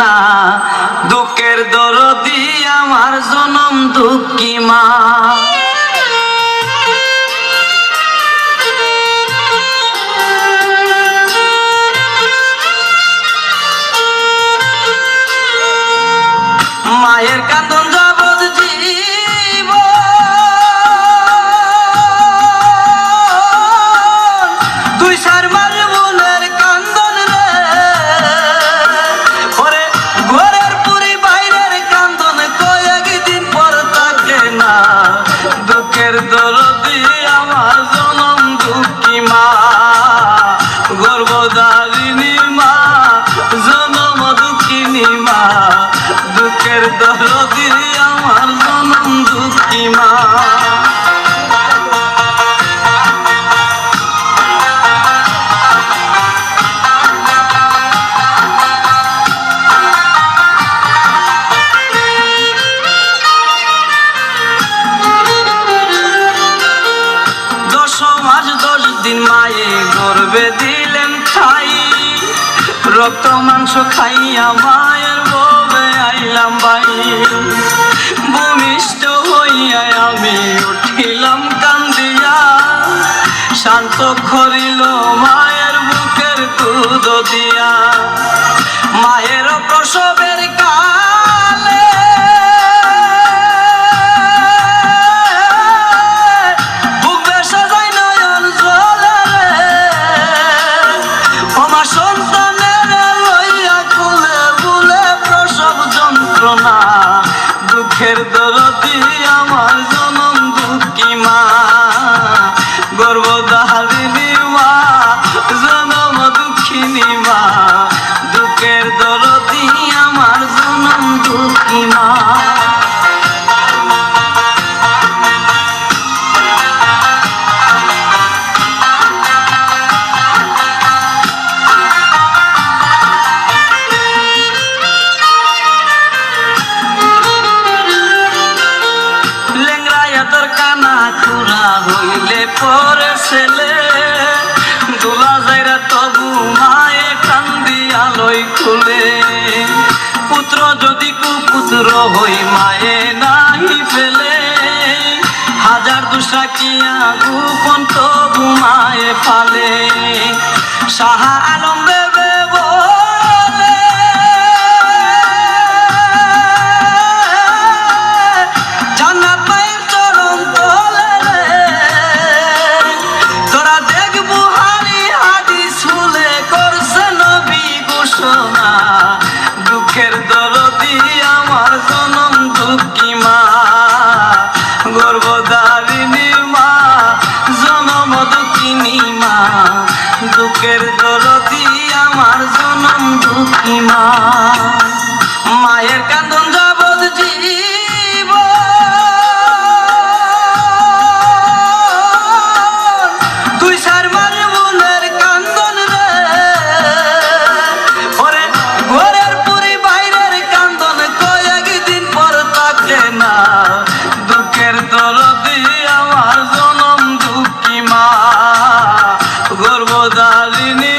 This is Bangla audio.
না। দুঃখের দরদি আমার জনম দুঃখী মা। মায়ের কান্দন দুঃখের দরদি আমার জনম দুঃখী মা? দিন মায়ে গর্বে দিলেন খাই রক্ত, মাংস খাইয়া ভাই ভূমিষ্ঠ হইয়া আমি উঠিলাম কান্দিয়া, শান্ত করিল মায়ের বুকের দুধ দিয়া। মায়ের প্রসবের কালে সন্তানের লইয়া দুঃখী মা লেংরাইয়া তোর কানা খুরা হইলে পরে ছেলে। দোলা যাইরা তবু মায়ে কান্দি আলোই খুলে। পুত্র যদি কুপুত্র হই মায়ে নাহি ফেলে। হাজার দুশাকিয়া গোপন মায়ে ফালে। সাহা আলম দুঃখের দরদি আমার জনম দুঃখী মা। মায়ের কান্দন happening.